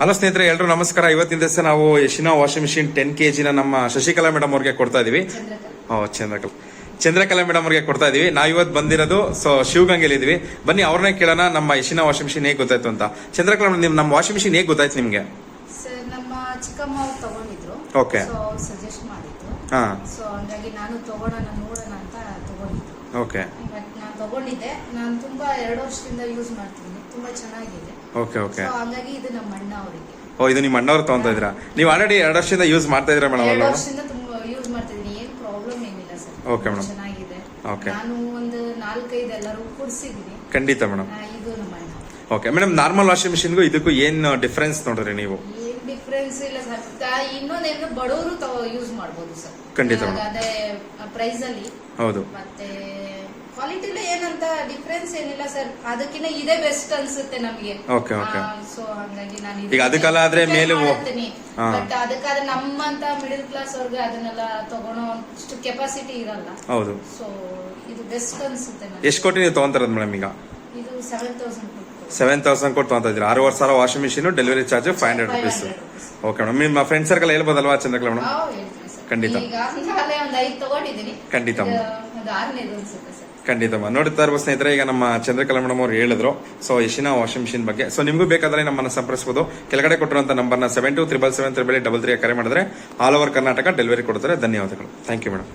Hello ಸ್ನೇಹಿತರೆ ಎಲ್ಲರೂ ನಮಸ್ಕಾರ. ಇವತ್ತಿನ ದಿವಸ ನಾವು ಯಶಿನಾ ವಾಷಿಂಗ್ ಮಿಷಿನ್ ಟೆನ್ ಕೆ ಜಿನ ನಮ್ಮ ಶಶಿಕಲಾ ಮೇಡಮ್ ಅವ್ರಿಗೆ ಕೊಡ್ತಾ ಇದೀವಿ. ಓ ಚಂದ್ರಕಲಾ. ಚಂದ್ರಕಲಾ ಮೇಡಮ್ ಅವ್ರಿಗೆ ಕೊಡ್ತಾ ಇದೀವಿ. ನಾವು ಇವತ್ತು ಬಂದಿರೋದು ಸೊ ಶಿವಗಂಗೆಲಿ ಇದೀವಿ. ಬನ್ನಿ ಅವ್ರನ್ನೇ ಕೇಳೋಣ. ನಮ್ಮ ಯಶಿನಾ ವಾಷಿಂಗ್ ಮಿಷಿನ್ ಹೇಗೆ ಗೊತ್ತಾಯ್ತು ಅಂತ. ಚಂದ್ರಕಲಾ ಮೇಡಮ್ ನಿಮ್ ನಮ್ಮ ವಾಷಿಂಗ್ ಮಿಷಿನ್ ಹೇಗೆ ಗೊತ್ತಾಯ್ತು ನಿಮಗೆ? ಓಕೆ. ಓಕೆ. ತಗೊಂಡಿದ್ದೆ. ನಾನು ತುಂಬಾ ಎರಡು ವರ್ಷದಿಂದ ಯೂಸ್ ಮಾಡ್ತೀನಿ. ತುಂಬಾ ಚೆನ್ನಾಗಿದೆ. ಓಕೆ ಓಕೆ ಸೊ ಹಂಗಾಗಿ ಇದು ನಮ್ಮ ಅಣ್ಣ ಅವರಿಗೆ. ಓ ಇದು ನಿಮ್ಮ ಅಣ್ಣವ್ರು ತಗೊಂತ ಇದ್ರಾ ನೀವು ಆಲ್ರೆಡಿ ಎರಡು ವರ್ಷದಿಂದ ಯೂಸ್ ಮಾಡ್ತಾ ಇದ್ದೀರಾ ಮೇಡಮ್ ಎರಡು ವರ್ಷದಿಂದ ತುಂಬಾ ಯೂಸ್ ಮಾಡ್ತಿದ್ದೀನಿ. ಏನ್ ಪ್ರಾಬ್ಲಮ್ ಏನಿಲ್ಲ ಸರ್. Okay, madam. ಚೆನ್ನಾಗಿದೆ. Okay. ನಾನು ಒಂದು ನಾಲ್ಕೈದು ಎಲ್ಲರೂ ಕೂರಿಸಿದ್ದೀನಿ ಖಂಡಿತ ಮೇಡಮ್ ಇದು ನಮ್ಮ ಅಣ್ಣ. ಓಕೆ ಮೇಡಮ್ ನಾರ್ಮಲ್ ವಾಷಿಂಗ್ ಮಿಷಿನ್ಗೂ ಇದಕ್ಕೂ ಏನು ಡಿಫ್ರೆನ್ಸ್ ನೋಡಿದ್ರಿ ನೀವು? ಏನ್ ಡಿಫ್ರೆನ್ಸ್ ಇಲ್ಲ ಸರ್. ಇನ್ನೊಂದೇನು ಬಡವರು ಯೂಸ್ ಮಾಡ್ಬೋದು ಸರ್. ಖಂಡಿತ ಮೇಡಮ್ madam. ಅದೇ ಪ್ರೈಸ್ ಅಲ್ಲಿ. ಹೌದು. ಮತ್ತೆ ಕ್ವಾಲಿಟಿಲಿ ಏನಂತ ಡಿಫ್ರೆನ್ಸ್ ಏನಿಲ್ಲ ಸರ್ ಅದಕ್ಕಿಂತ ಇದೇ ಬೆಸ್ಟ್ ಅನ್ಸುತ್ತೆ ನಮಗೆ. ಓಕೆ ಓಕೆ ಸೊ ಹಾಗಾಗಿ ನಾನು ಈಗ ಅದಕ್ಕೆಲ್ಲ ಆದ್ರೆ ಮೇಲೆ ಹೋಗ್ತೀನಿ. ಬಟ್ ಅದಕ್ಕಾದ್ರೆ ನಮ್ಮಂತ ಮಿಡಲ್ ಕ್ಲಾಸ್ ಅವ್ರಿಗೆ ಅದನ್ನೆಲ್ಲ ತಗೊಳೋ ಅಷ್ಟು ಕೆಪಾಸಿಟಿ ಇರಲ್ಲ. ಹೌದು. ಸೊ ಇದು ಬೆಸ್ಟ್ ಅನ್ಸುತ್ತೆ ನನಗೆ ಎಷ್ಟು ಕೊಟ್ಟು ನೀವು ತಗೊಂತಾರದು ಮೇಡಮ್ ಈಗ? ಇದು ಸೆವೆನ್ ತೌಸಂಡ್ ಸೆವೆನ್ ತೌಸಂಡ್ ಕೊಟ್ಟು ತಗೊಂತ ಇದ್ದೀರಾ? ಆರೂವರೆ ಸಾವಿರ washing machine delivery charge five hundred rupees okay madam ನಿಮ್ಮ ಫ್ರೆಂಡ್ ಸರ್ಕಲ್ ಹೇಳ್ಬೋದಲ್ವಾ ಚಂದ್ರಕಲಾ ಮೇಡಮ್ ಹೇಳ್ತೀನಿ ಸರ್ ಖಂಡಿತ. ಈಗ ನಾಳೆ ಒಂದು ಐದು ತಗೊಂಡಿದ್ದೀನಿ. ಖಂಡಿತ ಇದು ಒಂದು ಆರನೇದು ಅನ್ಸುತ್ತೆ ಸರ್ ಖಂಡಿತ ನೋಡ್ತಾ ಇರುವ ಸ್ನೇಹಿತರೆ, ಈಗ ನಮ್ಮ ಚಂದ್ರಕಲಾ ಮೇಡಮ್ ಅವ್ರು ಹೇಳಿದ್ರು. ಸೊ ಯಶಿನಾ ವಾಷಿಂಗ್ ಮಿಷಿನ್ ಬಗ್ಗೆ. ಸೊ ನಿಮಗೂ ಬೇಕಾದ್ರೆ ನಮ್ಮನ್ನ ಸಂಪರ್ಸಬಹುದು ಕೆಳಗಡೆ ಕೊಟ್ಟಿರುವಂತ ನಂಬರ್ನ seven two triple seven triple double three ಕರೆ ಮಾಡಿದ್ರೆ ಆಲ್ ಓವರ್ ಕರ್ನಾಟಕ ಡೆಲಿವರಿ ಕೊಡ್ತಾರೆ. ಧನ್ಯವಾದಗಳು. Thank you madam